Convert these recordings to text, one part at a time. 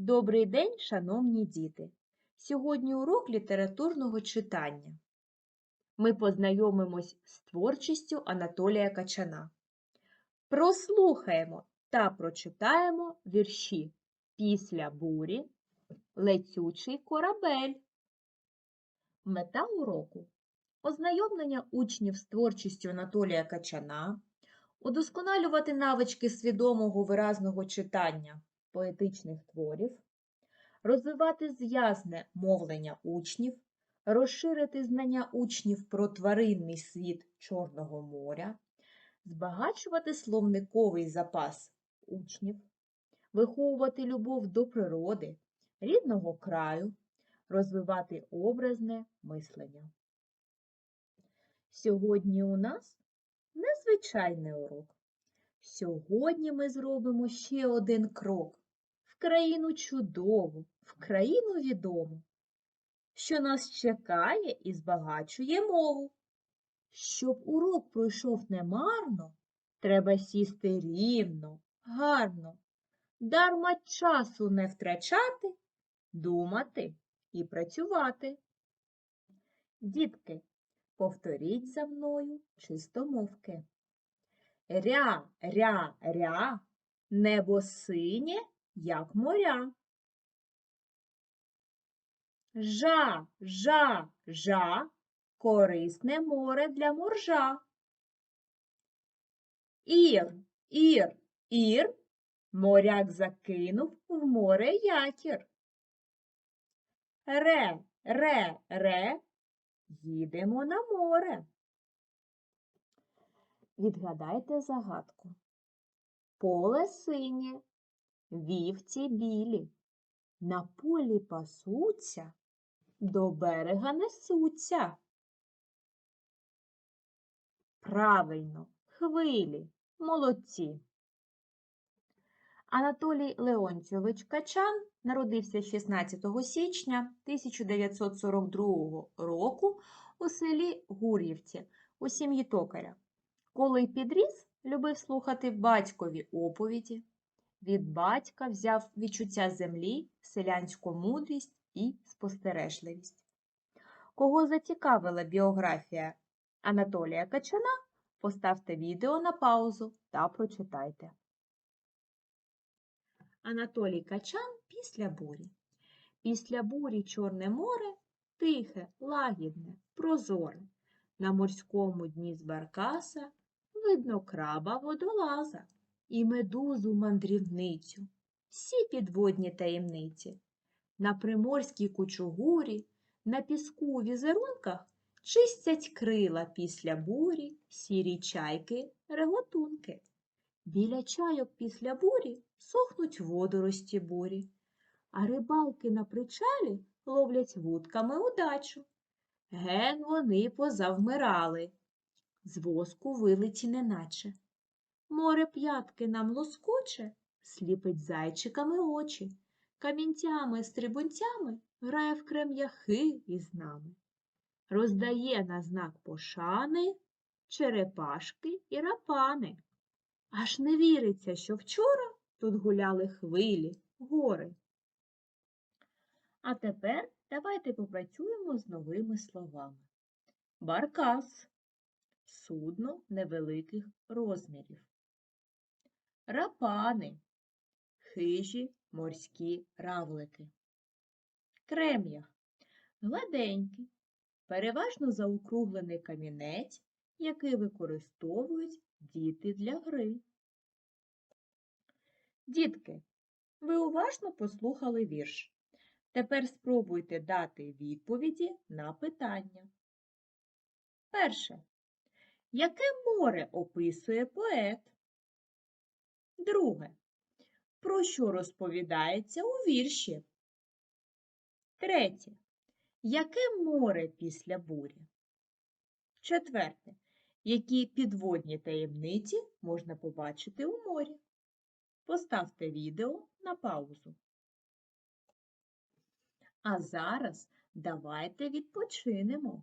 Добрий день, шановні діти! Сьогодні урок літературного читання. Ми познайомимось з творчістю Анатолія Качана. Прослухаємо та прочитаємо вірші Після бурі, Летючий корабель. Мета уроку ознайомлення учнів з творчістю Анатолія Качана, удосконалювати навички свідомого виразного читання поетичних творів, розвивати зв'язне мовлення учнів, розширити знання учнів про тваринний світ Чорного моря, збагачувати словниковий запас учнів, виховувати любов до природи, рідного краю, розвивати образне мислення. Сьогодні у нас незвичайний урок. Сьогодні ми зробимо ще один крок країну чудову, в країну відому, що нас чекає і збагачує мову. Щоб урок пройшов немарно, треба сісти рівно, гарно, дарма часу не втрачати, думати і працювати. Дітки, повторіть за мною чистомовки. Ря, ря, ря, небо синє, як моря. Жа, жа, жа, корисне море для моржа. Ір, ір, ір, моряк закинув в море якір. Ре, ре, ре, їдемо на море. Відгадайте загадку. Поле синє, вівці білі, на полі пасуться, до берега несуться. Правильно, хвилі, молодці. Анатолій Леонтьович Качан народився 16 січня 1942 року у селі Гур'ївці у сім'ї токаря. Коли підріс, любив слухати батькові оповіді. Від батька взяв відчуття землі, селянську мудрість і спостережливість. Кого зацікавила біографія Анатолія Качана, поставте відео на паузу та прочитайте. Анатолій Качан після бурі. Після бурі Чорне море тихе, лагідне, прозоре. На морському дні з баркаса видно краба водолаза і медузу мандрівницю, всі підводні таємниці. На приморській кучугурі, на піску у візерунках чистять крила після бурі, сірі чайки, реготунки. Біля чайок після бурі сохнуть водорості бурі, а рибалки на причалі ловлять вудками удачу. Ген вони позавмирали, з воску вилиті неначе. Море п'ятки нам лоскоче, сліпить зайчиками очі, камінцями, стрибунцями грає в крем'яхи із нами. Роздає на знак пошани черепашки і рапани. Аж не віриться, що вчора тут гуляли хвилі, гори. А тепер давайте попрацюємо з новими словами. Баркас судно невеликих розмірів. Рапани хижі морські равлики. Крем'ях гладенький, переважно заокруглений камінець, який використовують діти для гри. Дітки, ви уважно послухали вірш. Тепер спробуйте дати відповіді на питання. Перше. Яке море описує поет? Друге. Про що розповідається у вірші? Третє. Яке море після бурі? Четверте. Які підводні таємниці можна побачити у морі? Поставте відео на паузу. А зараз давайте відпочинемо.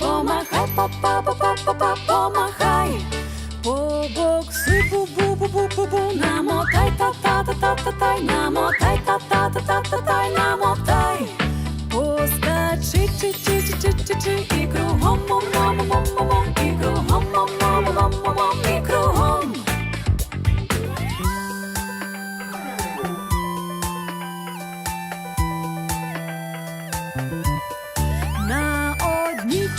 помахай, помахай. Побоксуй, бу-бу-бу-бу-бу-бу, намотай, та-та-та-та-та-тай, намотай, та-та-та-та-та-тай, намотай.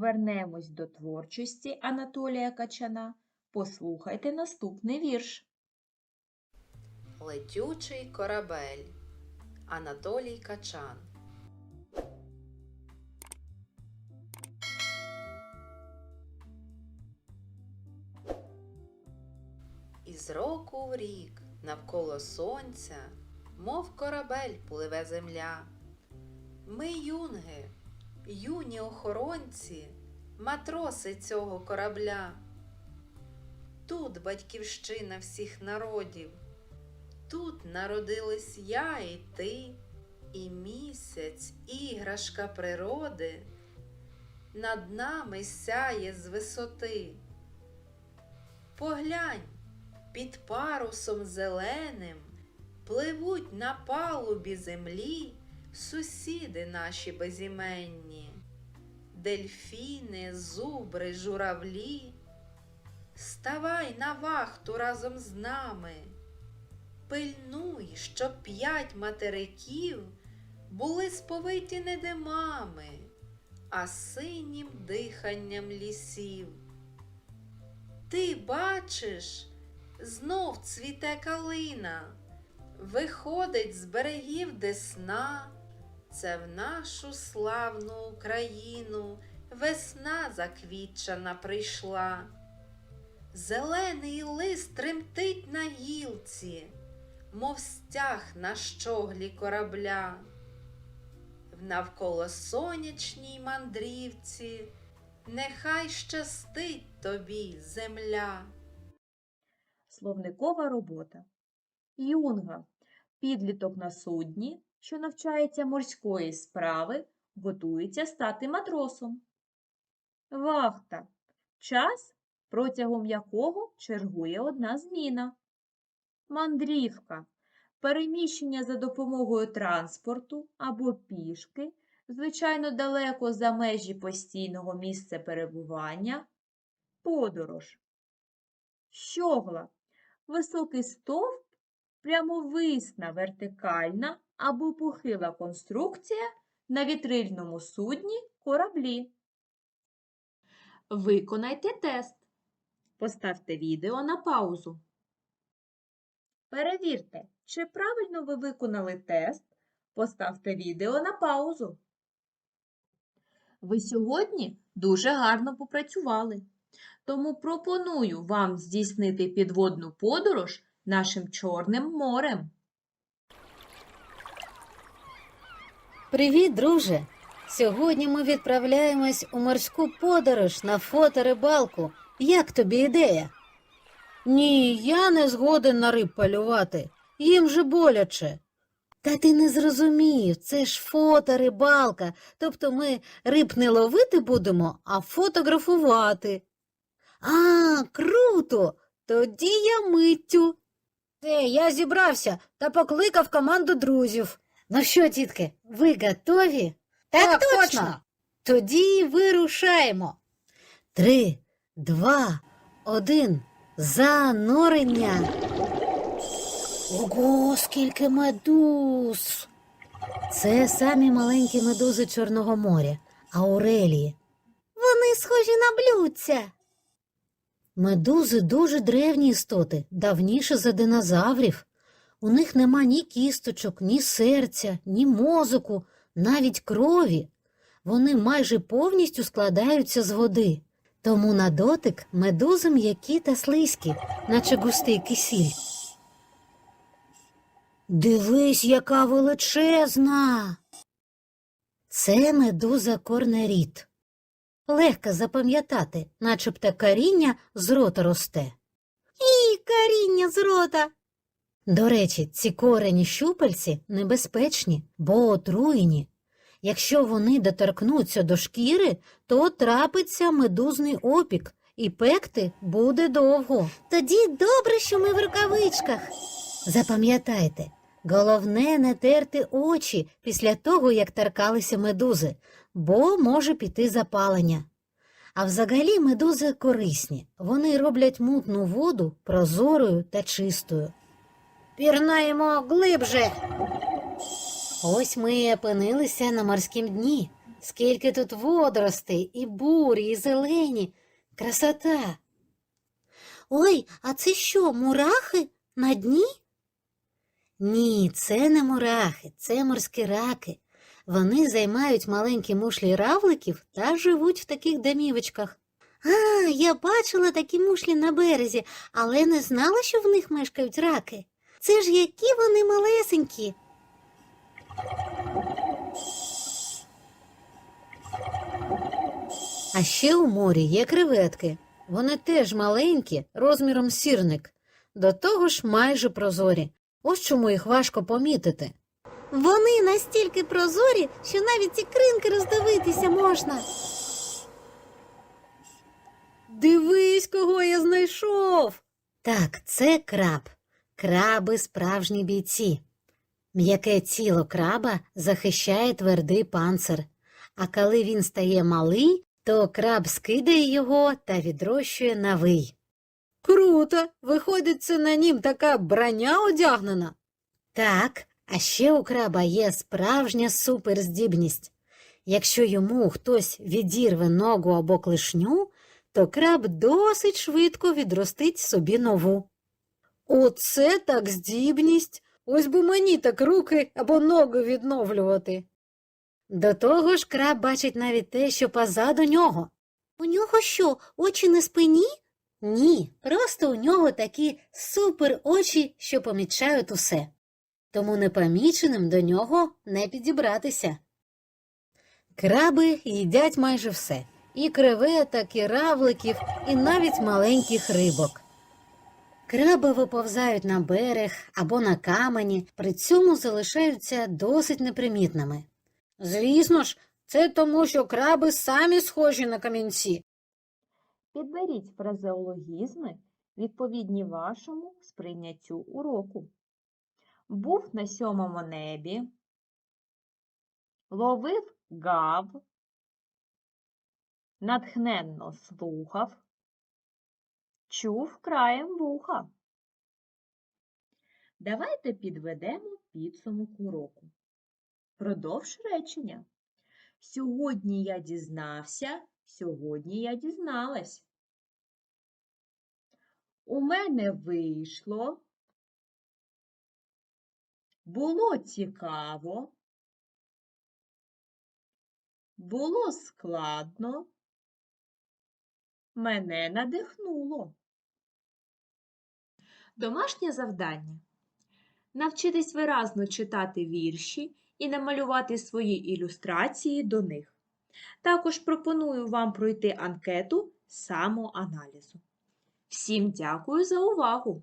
Повернемось до творчості Анатолія Качана. Послухайте наступний вірш. Летючий корабель Анатолій Качан. Із року в рік навколо сонця, мов корабель пливе земля. Ми юнги, юні охоронці, матроси цього корабля. Тут батьківщина всіх народів. Тут народились я і ти, і місяць, іграшка природи, над нами сяє з висоти. Поглянь, під парусом зеленим пливуть на палубі землі сусіди наші безіменні, дельфіни, зубри, журавлі. Ставай на вахту разом з нами. Пильнуй, щоб п'ять материків були сповиті не димами, а синім диханням лісів. Ти бачиш, знов цвіте калина, виходить з берегів Десна. Це в нашу славну Україну весна заквітчана прийшла. Зелений лист тремтить на гілці, мов стяг на щоглі корабля. В навколо сонячній мандрівці, нехай щастить тобі земля. Словникова робота. Юнга. Підліток на судні, що навчається морської справи, готується стати матросом. Вахта. Час, протягом якого чергує одна зміна. Мандрівка. Переміщення за допомогою транспорту або пішки, звичайно, далеко за межі постійного місця перебування. Подорож. Щогла. Високий стовп, прямовисна вертикальна або похила конструкція на вітрильному судні кораблі. Виконайте тест. Поставте відео на паузу. Перевірте, чи правильно ви виконали тест. Поставте відео на паузу. Ви сьогодні дуже гарно попрацювали. Тому пропоную вам здійснити підводну подорож нашим Чорним морем. Привіт, друже! Сьогодні ми відправляємось у морську подорож на фоторибалку. Як тобі ідея? Ні, я не згоден на риб полювати. Їм же боляче. Та ти не зрозумів, це ж фоторибалка. Тобто ми риб не ловити будемо, а фотографувати. А, круто! Тоді я миттю. Все, я зібрався та покликав команду друзів. Ну що, дітки, ви готові? Так, точно. Тоді вирушаємо. Три, два, один. Занурення. Ого, скільки медуз. Це самі маленькі медузи Чорного моря, аурелії. Вони схожі на блюдця. Медузи дуже древні істоти, давніше за динозаврів. У них нема ні кісточок, ні серця, ні мозоку, навіть крові. Вони майже повністю складаються з води. Тому на дотик медузи м'які та слизькі, наче густий кисіль. Дивись, яка величезна. Це медуза корнеріт. Легко запам'ятати, начебто коріння з рота росте. І коріння з рота. До речі, ці корені щупальці небезпечні, бо отруєні. Якщо вони доторкнуться до шкіри, то трапиться медузний опік, і пекти буде довго. Тоді добре, що ми в рукавичках. Запам'ятайте, головне не терти очі після того, як торкалися медузи, бо може піти запалення. А взагалі медузи корисні. Вони роблять мутну воду прозорою та чистою. Пірнаємо глибже. Ось ми опинилися на морськім дні. Скільки тут водоростей, і бурі, і зелені. Красота. Ой, а це що, мурахи на дні? Ні, це не мурахи, це морські раки. Вони займають маленькі мушлі равликів та живуть в таких домівочках. А, я бачила такі мушлі на березі, але не знала, що в них мешкають раки. Це ж які вони малесенькі. А ще у морі є креветки. Вони теж маленькі, розміром сірник. До того ж майже прозорі. Ось чому їх важко помітити. Вони настільки прозорі, що навіть ці кринки роздивитися можна. Дивись, кого я знайшов. Так, це краб. Краби справжні бійці. М'яке тіло краба захищає твердий панцир, а коли він стає малий, то краб скидає його та відрощує новий. Круто! Виходить, це на нім така броня одягнена. Так, а ще у краба є справжня суперздібність. Якщо йому хтось відірве ногу або клешню, то краб досить швидко відростить собі нову. Оце так здібність. Ось би мені так руки або ноги відновлювати. До того ж краб бачить навіть те, що позаду нього. У нього що, очі на спині? Ні, просто у нього такі супер очі, що помічають усе. Тому непоміченим до нього не підібратися. Краби їдять майже все і креветок, і равликів, і навіть маленьких рибок. Краби виповзають на берег або на камені, при цьому залишаються досить непримітними. Звісно ж, це тому, що краби самі схожі на камінці. Підберіть фразеологізми, відповідні вашому сприйняттю уроку. Був на сьомому небі, ловив гав, натхненно слухав, чув краєм вуха. Давайте підведемо підсумок уроку. Продовж речення. Сьогодні я дізнався, сьогодні я дізналась. У мене вийшло. Було цікаво. Було складно. Мене надихнуло. Домашнє завдання. Навчитись виразно читати вірші і намалювати свої ілюстрації до них. Також пропоную вам пройти анкету самоаналізу. Всім дякую за увагу!